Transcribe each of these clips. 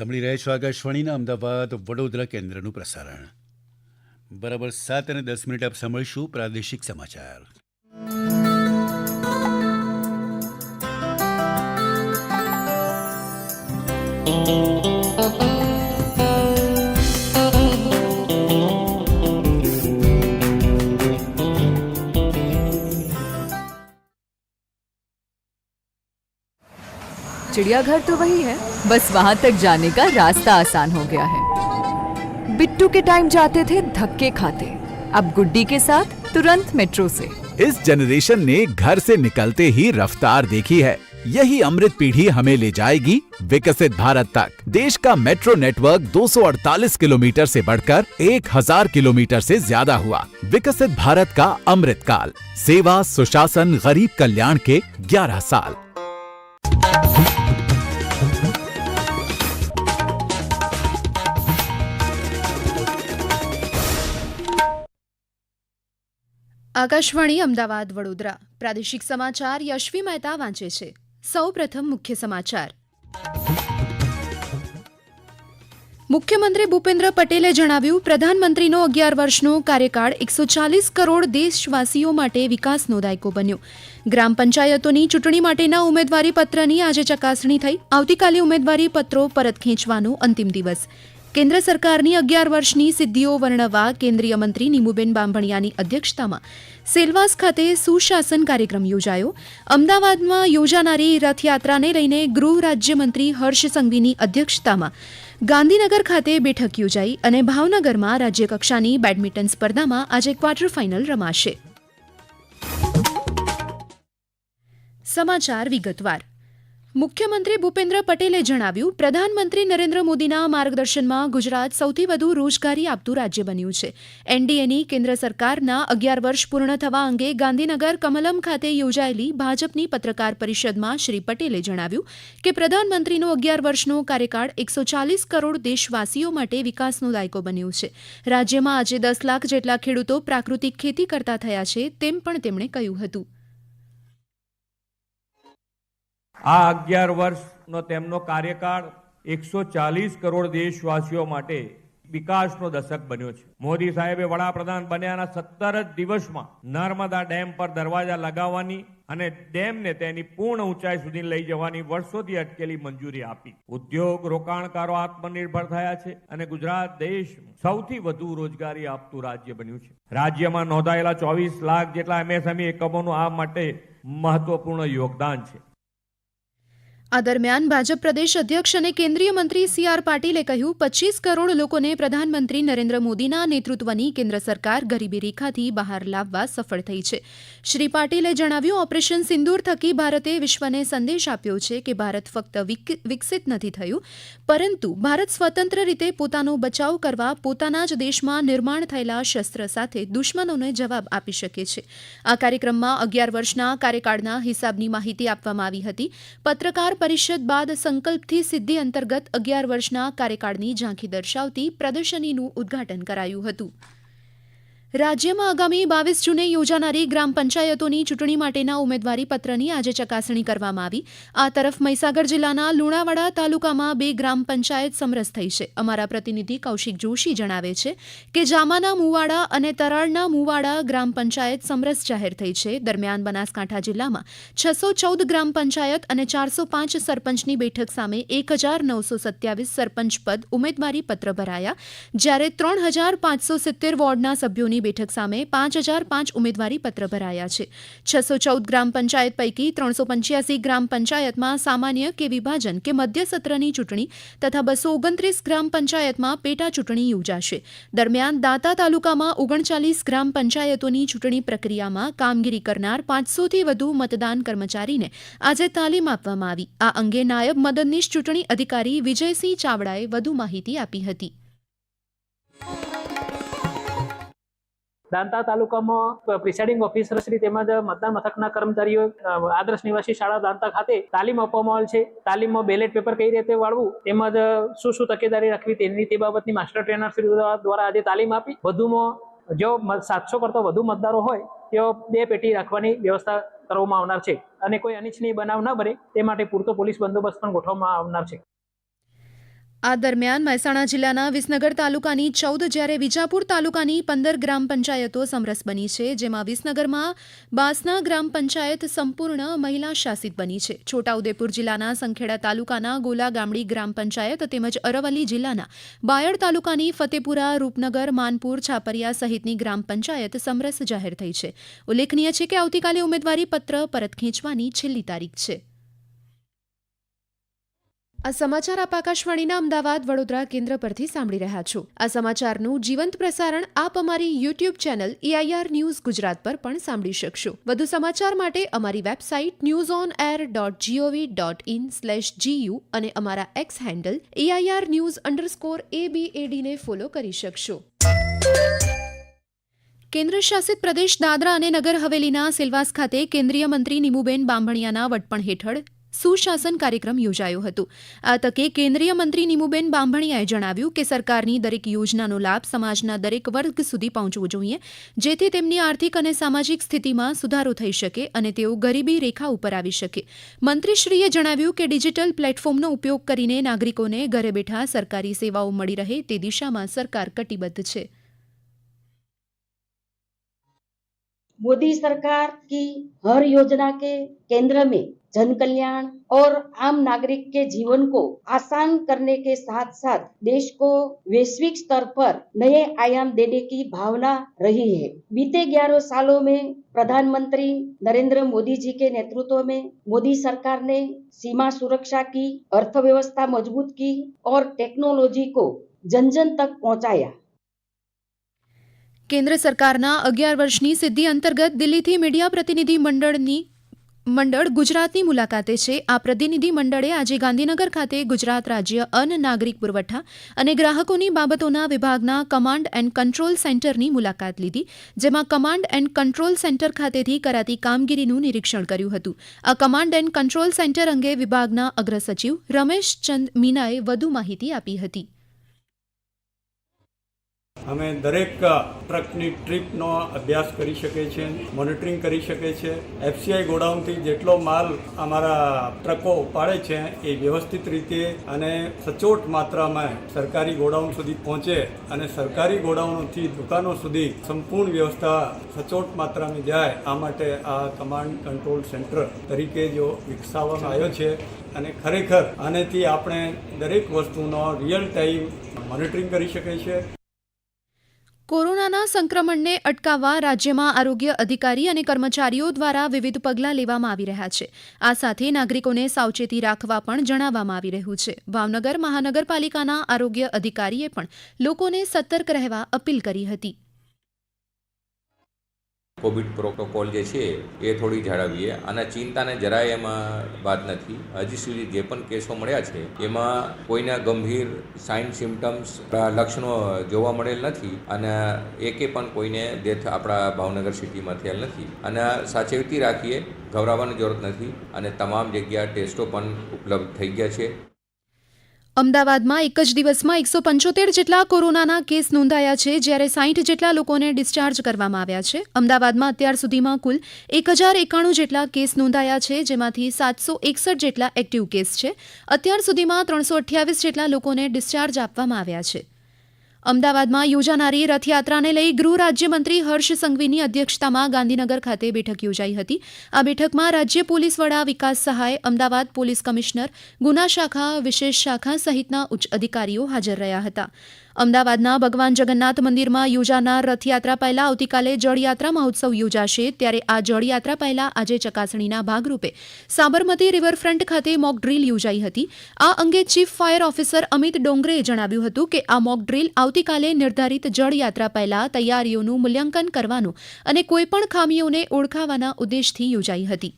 સાંભળી રહ્યા છો આકાશવાણીના અમદાવાદ વડોદરા કેન્દ્રનું પ્રસારણ. બરાબર સાત અને દસ મિનિટ આપ સાંભળીશું પ્રાદેશિક સમાચાર. चिड़ियाघर तो वही है। बस वहाँ तक जाने का रास्ता आसान हो गया है। बिट्टू के टाइम जाते थे धक्के खाते। अब गुड्डी के साथ तुरंत मेट्रो से। इस जनरेशन ने घर से निकलते ही रफ्तार देखी है। यही अमृत पीढ़ी हमें ले जाएगी विकसित भारत तक। देश का मेट्रो नेटवर्क 248 किलोमीटर से बढ़कर 1000 किलोमीटर से ज़्यादा हुआ। विकसित भारत का अमृत काल। सेवा, सुशासन, गरीब कल्याण के 11 साल। આકાશવાણી અમદાવાદ, વડોદરા. પ્રાદેશિક સમાચાર યશવી મહેતા વાંચે છે. સૌ પ્રથમ મુખ્ય સમાચાર. મુખ્યમંત્રી ભૂપેન્દ્ર પટેલે જણાવ્યું, પ્રધાનમંત્રીનો અગિયાર વર્ષનો કાર્યકાળ એકસો ચાલીસ કરોડ દેશવાસીઓ માટે વિકાસનો દાયકો બન્યો. ગ્રામ પંચાયતોની ચૂંટણી માટેના ઉમેદવારી પત્રની આજે ચકાસણી થઈ. આવતીકાલે ઉમેદવારી પત્રો પરત ખેંચવાનો અંતિમ દિવસ. કેન્દ્ર સરકારની અગિયાર વર્ષની સિદ્ધિઓ વર્ણવવા કેન્દ્રીય મંત્રી નીમુબેન બાંભણિયાની અધ્યક્ષતામાં સેલવાસ ખાતે સુશાસન કાર્યક્રમ યોજાયો. અમદાવાદમાં યોજાનારી રથયાત્રાને લઈને ગૃહ રાજ્યમંત્રી હર્ષ સંઘવીની અધ્યક્ષતામાં ગાંધીનગર ખાતે બેઠક યોજાઈ અને ભાવનગરમાં રાજ્યકક્ષાની બેડમિન્ટન સ્પર્ધામાં આજે ક્વાર્ટર ફાઇનલ રમાશે. સમાચાર વિગતવાર. મુખ્યમંત્રી ભૂપેન્દ્ર પટેલે જણાવ્યું, પ્રધાનમંત્રી નરેન્દ્ર મોદીના માર્ગદર્શનમાં ગુજરાત સૌથી વધુ રોજગારી આપતું રાજ્ય બન્યું છે. એનડીએની કેન્દ્ર સરકારના અગિયાર વર્ષ પૂર્ણ થવા અંગે ગાંધીનગર કમલમ ખાતે યોજાયેલી ભાજપની પત્રકાર પરિષદમાં શ્રી પટેલે જણાવ્યું કે પ્રધાનમંત્રીનો અગિયાર વર્ષનો કાર્યકાળ એકસો ચાલીસ કરોડ દેશવાસીઓ માટે વિકાસનો દાયકો બન્યો છે. રાજ્યમાં આજે દસ લાખ જેટલા ખેડૂતો પ્રાકૃતિક ખેતી કરતા થયા છે તેમ પણ તેમણે કહ્યું હતું. આ અગિયાર વર્ષનો તેમનો કાર્યકાળ એકસો ચાલીસ કરોડ દેશવાસીઓ માટે વિકાસનો દશક બન્યો છે. મોદી સાહેબે વડાપ્રધાન બન્યાના સત્તર જ દિવસમાં નર્મદા ડેમ પર દરવાજા લગાવવાની અને ડેમને તેની પૂર્ણ ઊંચાઈ સુધી લઈ જવાની વર્ષોથી અટકેલી મંજૂરી આપી. ઉદ્યોગ રોકાણકારો આત્મનિર્ભર થયા છે અને ગુજરાત દેશ સૌથી વધુ રોજગારી આપતું રાજ્ય બન્યું છે. રાજ્યમાં નોંધાયેલા ચોવીસ લાખ જેટલા એમએસએમઈ એકમોનું આ માટે મહત્વપૂર્ણ યોગદાન છે. આ દરમિયાન ભાજપ પ્રદેશ અધ્યક્ષ અને કેન્દ્રીય મંત્રી સી આર પાટીલે કહ્યું, પચીસ કરોડ લોકોને પ્રધાનમંત્રી નરેન્દ્ર મોદીના નેતૃત્વની કેન્દ્ર સરકાર ગરીબી રેખાથી બહાર લાવવા સફળ થઈ છે. શ્રી પાટીલે જણાવ્યું, ઓપરેશન સિંદૂર થકી ભારતે વિશ્વને સંદેશ આપ્યો છે કે ભારત ફક્ત વિક- વિકસિત નથી થયું, પરંતુ ભારત સ્વતંત્ર રીતે પોતાનો બચાવ કરવા પોતાના જ દેશમાં નિર્માણ થયેલા શસ્ત્ર સાથે દુશ્મનોને જવાબ આપી શકે છે. આ કાર્યક્રમમાં અગિયાર વર્ષના કાર્યકાળના હિસાબની માહિતી આપવામાં આવી હતી. પત્રકાર પરિષદ બાદ સંકલ્પથી સિદ્ધિ અંતર્ગત અગિયાર વર્ષના કાર્યકાળની ઝાંખી દર્શાવતી પ્રદર્શનીનું ઉદ્ઘાટન કરાયું હતું. રાજ્યમાં આગામી બાવીસ જૂને યોજાનારી ગ્રામ પંચાયતોની ચૂંટણી માટેના ઉમેદવારી પત્રની આજે ચકાસણી કરવામાં આવી. આ તરફ મહીસાગર જિલ્લાના લુણાવાડા તાલુકામાં બે ગ્રામ પંચાયત સમરસ થઈ છે. અમારા પ્રતિનિધિ કૌશિક જોશી જણાવે છે કે જામાના મુવાડા અને તરાળના મુવાડા ગ્રામ પંચાયત સમરસ જાહેર થઈ છે. દરમિયાન બનાસકાંઠા જિલ્લામાં છસો ચૌદ ગ્રામ પંચાયત અને ચારસો પાંચ સરપંચની બેઠક સામે એક હજાર નવસો સત્યાવીસ સરપંચ પદ ઉમેદવારી પત્ર ભરાયા. જ્યારે ત્રણ હજાર પાંચસો સિત્તેર વોર્ડના સભ્યોની બેઠક સામે પાંચ હજાર પાંચ ઉમેદવારી પત્ર ભરાયા છે. છસો ચૌદ ગ્રામ પંચાયત પૈકી ત્રણસો પંચ્યાસી ગ્રામ પંચાયતમાં સામાન્ય કે વિભાજન કે મધ્ય સત્રની ચૂંટણી તથા બસો ઓગણત્રીસ ગ્રામ પંચાયતમાં પેટા ચૂંટણી યોજાશે. દરમિયાન દાંતા તાલુકામાં ઓગણચાલીસ ગ્રામ પંચાયતોની ચૂંટણી પ્રક્રિયામાં કામગીરી કરનાર પાંચસોથી વધુ મતદાન કર્મચારીને આજે તાલીમ આપવામાં આવી. આ અંગે નાયબ મદદનીશ ચૂંટણી અધિકારી વિજયસિંહ ચાવડાએ વધુ માહિતી આપી હતી. દાંતા તાલુકામાં પ્રિસાઇડિંગ ઓફિસર શ્રી તેમજ મતદાન મથકના કર્મચારીઓ આદર્શ નિવાસી શાળા દાંતા ખાતે તાલીમ આપવામાં આવેલ છે. તાલીમમાં બેલેટ પેપર કઈ રીતે વાળવું તેમજ શું શું તકેદારી રાખવી તેની તે બાબતની માસ્ટર ટ્રેનર શ્રી દ્વારા આજે તાલીમ આપી. વધુમાં જો સાતસો કરતા વધુ મતદારો હોય તેઓ બે પેટી રાખવાની વ્યવસ્થા કરવામાં આવનાર છે અને કોઈ અનિચ્છનીય બનાવ ન બને તે માટે પૂરતો પોલીસ બંદોબસ્ત પણ ગોઠવવામાં આવનાર છે. આ દરમિયાન મહેસાણા જિલ્લાના વિસનગર તાલુકાની ચૌદ જ્યારે વિજાપુર તાલુકાની પંદર ગ્રામ પંચાયતો સમરસ બની છે, જેમાં વિસનગરમાં બાસના ગ્રામ પંચાયત સંપૂર્ણ મહિલા શાસિત બની છે. છોટાઉદેપુર જિલ્લાના સંખેડા તાલુકાના ગોલા ગામડી ગ્રામ પંચાયત તેમજ અરવલ્લી જિલ્લાના બાયડ તાલુકાની ફતેપુરા, રૂપનગર, માનપુર, છાપરિયા સહિતની ગ્રામ પંચાયત સમરસ જાહેર થઈ છે. ઉલ્લેખનીય છે કે આવતીકાલે ઉમેદવારી પત્ર પરત ખેંચવાની છેલ્લી તારીખ છે. આ સમાચાર આપ આકાશવાણીના અમદાવાદ વડોદરા કેન્દ્ર પરથી સાંભળી રહ્યા છો. આ સમાચારનું જીવંત પ્રસારણ આપ અમારી YouTube channel AIR news Gujarat પર પણ સાંભળી શકશો. વધુ સમાચાર માટે અમારી website news on air dot G O V dot in slash G U અને અમારા X handle AIR news underscore એબીએડીને follow કરી શકશો. કેન્દ્ર શાસિત પ્રદેશ દાદરા અને નગર હવેલીના સિલવાસ ખાતે કેન્દ્રીય મંત્રી નિમુબેન બાંભણિયાના વડપણ હેઠળ સુશાસન કાર્યક્રમ યોજાયો હતો. આ તકે કેન્દ્રીય મંત્રી નીમુબેન બાંભણીયાએ જણાવ્યું કે સરકારની દરેક યોજનાનો લાભ સમાજના દરેક વર્ગ સુધી પહોંચવો જોઈએ, જેથી તેમની આર્થિક અને સામાજિક સ્થિતિમાં સુધારો થઈ શકે અને તેઓ ગરીબી રેખા ઉપર આવી શકે. મંત્રીશ્રીએ જણાવ્યું કે ડિજિટલ પ્લેટફોર્મનો ઉપયોગ કરીને નાગરિકોને ઘરે બેઠા સરકારી સેવાઓ મળી રહે તે દિશામાં સરકાર કટિબદ્ધ છે. મોદી સરકાર કી હર યોજના કે કેન્દ્ર મેં जन कल्याण और आम नागरिक के जीवन को आसान करने के साथ साथ देश को वैश्विक स्तर पर नए आयाम देने की भावना रही है बीते ग्यारह सालों में प्रधानमंत्री नरेंद्र मोदी जी के नेतृत्व में मोदी सरकार ने सीमा सुरक्षा की अर्थव्यवस्था मजबूत की और टेक्नोलॉजी को जन जन तक पहुंचाया કેન્દ્ર સરકારના અગિયાર વર્ષની સિદ્ધિ અંતર્ગત દિલ્હીથી મીડિયા પ્રતિનિધિ મંડળની મંડળ ગુજરાતની મુલાકાતે છે. આ પ્રતિનિધિ મંડળે આજે ગાંધીનગર ખાતે ગુજરાત રાજ્ય અન્ન નાગરિક પુરવઠા અને ગ્રાહકોની બાબતોના વિભાગના કમાન્ડ એન્ડ કંટ્રોલ સેન્ટરની મુલાકાત લીધી, જેમાં કમાન્ડ એન્ડ કંટ્રોલ સેન્ટર ખાતેથી કરાતી કામગીરીનું નિરીક્ષણ કર્યું હતું. આ કમાન્ડ એન્ડ કંટ્રોલ સેન્ટર અંગે વિભાગના અગ્રસચિવ રમેશ ચંદ મીનાએ વધુ માહિતી આપી હતી. અમે દરેક ટ્રકની ટ્રીપનો અભ્યાસ કરી શકીએ છીએ, મોનિટરિંગ કરી શકીએ છીએ. એફસીઆઈ ગોડાઉનથી જેટલો માલ અમારા ટ્રકો ઉપાડે છે એ વ્યવસ્થિત રીતે અને સચોટ માત્રામાં સરકારી ગોડાઉન સુધી પહોંચે અને સરકારી ગોડાઉનથી દુકાનો સુધી સંપૂર્ણ વ્યવસ્થા સચોટ માત્રામાં જાય, આ માટે આ કમાન્ડ કંટ્રોલ સેન્ટર તરીકે જો વિકસાવવામાં આવ્યો છે અને ખરેખર આનેથી આપણે દરેક વસ્તુનો રિયલ ટાઈમ મોનિટરિંગ કરી શકીએ છીએ. કોરોનાના સંક્રમણને અટકાવવા રાજ્યમાં આરોગ્ય અધિકારી અને કર્મચારીઓ દ્વારા વિવિધ પગલાં લેવામાં આવી રહ્યા છે. આ સાથે નાગરિકોને સાવચેતી રાખવા પણ જણાવવામાં આવી રહ્યું છે. ભાવનગર મહાનગરપાલિકાના આરોગ્ય અધિકારીએ પણ લોકોને સતર્ક રહેવા અપીલ કરી હતી. કોવિડ પ્રોટોકોલ જે છે એ થોડી જાળવીએ. અને ચિંતાને જરાય એમાં વાત નથી. હજી સુધી જે પણ કેસો મળ્યા છે, એમાં કોઈના ગંભીર સાઇન સિમ્ટમ્સ લક્ષણો જોવા મળેલ નથી અને એકે પણ કોઈને ડેથ આપણા ભાવનગર સિટીમાં થયેલ નથી. અને સાચેવતી રાખીએ, ગભરાવાની જરૂરત નથી અને તમામ જગ્યા ટેસ્ટો પણ ઉપલબ્ધ થઈ ગયા છે. અમદાવાદમાં એક જ દિવસમાં એકસો પંચોતેર જેટલા કોરોનાના કેસ નોંધાયા છે, જ્યારે સાહીઠ જેટલા લોકોને ડિસ્ચાર્જ કરવામાં આવ્યા છે. અમદાવાદમાં અત્યાર સુધીમાં કુલ એક હજાર એકાણું જેટલા કેસ નોંધાયા છે, જેમાંથી સાતસો એકસઠ જેટલા એક્ટિવ કેસ છે. અત્યાર સુધીમાં ત્રણસો અઠ્યાવીસ જેટલા લોકોને ડિસ્ચાર્જ આપવામાં આવ્યા છે. અમદાવાદમાં યોજાનારી રથયાત્રાને લઈ ગૃહ રાજ્યમંત્રી હર્ષ સંઘવીની અધ્યક્ષતામાં ગાંધીનગર ખાતે બેઠક યોજાઈ હતી. આ બેઠકમાં રાજ્ય પોલીસ વડા વિકાસ સહાય, અમદાવાદ પોલીસ કમિશનર, ગુના શાખા, વિશેષ શાખા સહિતના ઉચ્ચ અધિકારીઓ હાજર રહ્યા હતા. અમદાવાદના ભગવાન જગન્નાથ મંદિરમાં યોજાનાર રથયાત્રા પહેલા આવતીકાલે જળયાત્રા મહોત્સવ યોજાશે. ત્યારે આ જળયાત્રા પહેલા આજે ચકાસણીના ભાગરૂપે સાબરમતી રિવરફ્રન્ટ ખાતે મોક ડ્રીલ યોજાઈ હતી. આ અંગે ચીફ ફાયર ઓફિસર અમિત ડોંગરેએ જણાવ્યું હતું કે આ મોક ડ્રીલ આવતીકાલે નિર્ધારિત જળયાત્રા પહેલા તૈયારીઓનું મૂલ્યાંકન કરવાનું અને કોઈપણ ખામીઓને ઓળખાવાના ઉદ્દેશથી યોજાઈ હતી.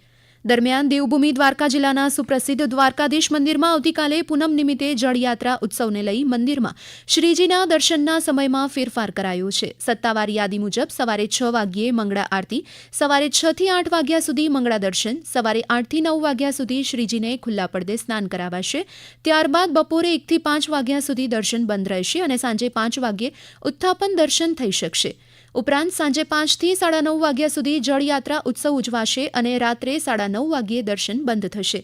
દરમિયાન દેવભૂમિ દ્વારકા જિલ્લાના સુપ્રસિદ્ધ દ્વારકાધીશ મંદિરમાં આવતીકાલે પૂનમ નિમિત્તે જળયાત્રા ઉત્સવને લઈ મંદિરમાં શ્રીજીના દર્શનના સમયમાં ફેરફાર કરાયો છે. સત્તાવાર યાદી મુજબ સવારે છ વાગ્યે મંગળા આરતી, સવારે છ થી આઠ વાગ્યા સુધી મંગળા દર્શન, સવારે આઠથી નવ વાગ્યા સુધી શ્રીજીને ખુલ્લા પડદે સ્નાન કરાવાશે. ત્યારબાદ બપોરે એકથી પાંચ વાગ્યા સુધી દર્શન બંધ રહેશે અને સાંજે પાંચ વાગ્યે ઉત્થાપન દર્શન થઈ શકશે. ઉપરાંત સાંજે પાંચથી સાડા નવ વાગ્યા સુધી જળયાત્રા ઉત્સવ ઉજવાશે અને રાત્રે સાડા નવ વાગ્યે દર્શન બંધ થશે.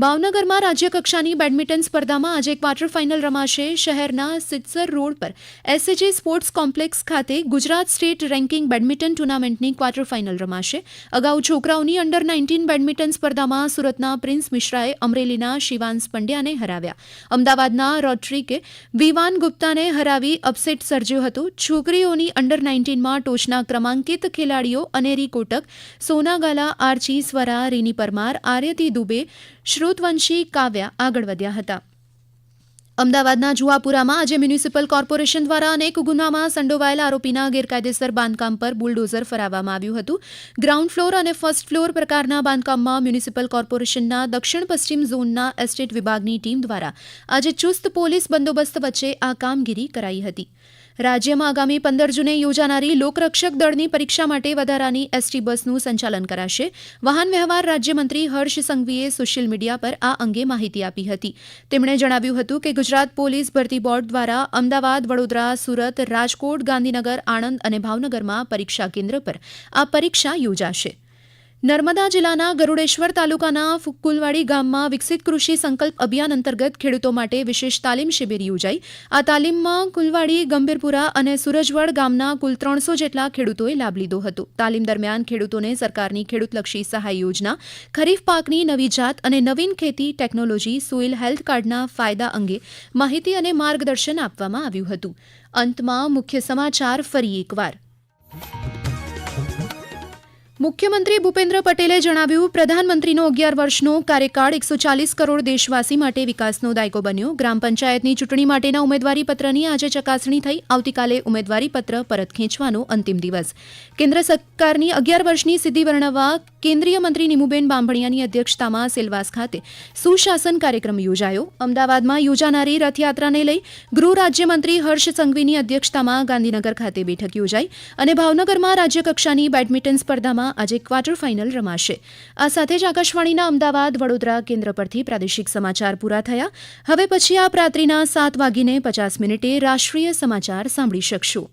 ભાવનગરમાં રાજ્યકક્ષાની બેડમિન્ટન સ્પર્ધામાં આજે ક્વાર્ટર ફાઇનલ રમાશે શહેરના સિત્સર રોડ પર. એસએજી સ્પોર્ટ્સ કોમ્પ્લેક્સ ખાતે ગુજરાત સ્ટેટ રેન્કિંગ બેડમિન્ટન ટુર્નામેન્ટની ક્વાર્ટર ફાઇનલ રમાશે. અગાઉ છોકરાઓની અંડર નાઇન્ટીન બેડમિન્ટન સ્પર્ધામાં સુરતના પ્રિન્સ મિશ્રાએ અમરેલીના શિવાંશ પંડ્યાને હરાવ્યા. અમદાવાદના રોટ્રિકે વિવાન ગુપ્તાને હરાવી અપસેટ સર્જ્યો હતો. છોકરીઓની અંડર નાઇન્ટીનમાં ટોચના ક્રમાંકિત ખેલાડીઓ અનેરી કોટક સોના ગાલા આર્ચી સ્વરા, રીની પરમાર, આર્યતી દુબે શ્રુતવંશી કાવ્યા આગળ વધ્યા હતા. અમદાવાદના જુવાપુરામાં આજે મ્યુનિસિપલ કોર્પોરેશન દ્વારા અનેક ગુનામાં સંડોવાયેલા આરોપીના ગેરકાયદેસર બાંધકામ પર બુલડોઝર ફરાવવામાં આવ્યું હતું. ગ્રાઉન્ડ ફ્લોર અને ફર્સ્ટ ફ્લોર પ્રકારના બાંધકામમાં મ્યુનિસિપલ કોર્પોરેશનના દક્ષિણ પશ્ચિમ ઝોનના એસ્ટેટ વિભાગની ટીમ દ્વારા આજે ચુસ્ત પોલીસ બંદોબસ્ત વચ્ચે આ કામગીરી કરાઈ હતી. રાજ્યમાં આગામી પંદર જૂને યોજાનારી લોકરક્ષક દળની પરીક્ષા માટે વધારાની એસટી બસનું સંચાલન કરાશે. વાહન વ્યવહાર રાજ્યમંત્રી હર્ષ સંઘવીએ સોશિયલ મીડિયા પર આ અંગે માહિતી આપી હતી. તેમણે જણાવ્યું હતું કે ગુજરાત પોલીસ ભરતી બોર્ડ દ્વારા અમદાવાદ, વડોદરા, સુરત, રાજકોટ, ગાંધીનગર, આણંદ અને ભાવનગરમાં પરીક્ષા કેન્દ્ર પર આ પરીક્ષા યોજાશે. નર્મદા જિલ્લાના ગરુડેશ્વર તાલુકાના ફુક્કુલવાડી ગામમાં વિકસિત કૃષિ સંકલ્પ અભિયાન અંતર્ગત ખેડૂતો માટે વિશેષ તાલીમ શિબિર યોજાઈ. આ તાલીમમાં કુલવાડી, ગંભીરપુરા અને સુરજવડ ગામના કુલ ત્રણસો જેટલા ખેડૂતોએ લાભ લીધો હતો. તાલીમ દરમિયાન ખેડૂતોને સરકારની ખેડૂતલક્ષી સહાય યોજના, ખરીફ પાકની નવી જાત અને નવીન ખેતી ટેકનોલોજી, સોઇલ હેલ્થ કાર્ડના ફાયદા અંગે માહિતી અને માર્ગદર્શન આપવામાં આવ્યું હતું. અંતમાં મુખ્ય સમાચાર ફરી એકવાર. મુખ્યમંત્રી ભૂપેન્દ્ર પટેલે જણાવ્યું, પ્રધાનમંત્રીનો અગિયાર વર્ષનો કાર્યકાળ એકસો ચાલીસ કરોડ દેશવાસી માટે વિકાસનો દાયકો બન્યો. ગ્રામ પંચાયતની ચૂંટણી માટેના ઉમેદવારી પત્રની આજે ચકાસણી થઈ. આવતીકાલે ઉમેદવારી પત્ર પરત ખેંચવાનો અંતિમ દિવસ. કેન્દ્ર સરકારની અગિયાર વર્ષની સિદ્ધિ વર્ણવવા કેન્દ્રીય મંત્રી નિમુબેન બાંભણિયાની અધ્યક્ષતામાં સેલવાસ ખાતે સુશાસન કાર્યક્રમ યોજાયો. અમદાવાદમાં યોજાનારી રથયાત્રાને લઈ ગૃહ રાજ્યમંત્રી હર્ષ સંઘવીની અધ્યક્ષતામાં ગાંધીનગર ખાતે બેઠક યોજાઈ અને ભાવનગરમાં રાજ્યકક્ષાની બેડમિન્ટન સ્પર્ધામાં મેચમાં આજે ક્વાર્ટર ફાઇનલ રમાશે. આ સાથે જ આકાશવાણીના અમદાવાદ, વડોદરા કેન્દ્ર પરથી પ્રાદેશિક સમાચાર પૂરા થયા. હવે પછી આપ રાત્રિના સાત વાગીને પચાસ મિનિટે રાષ્ટ્રીય સમાચાર સાંભળી શકશો.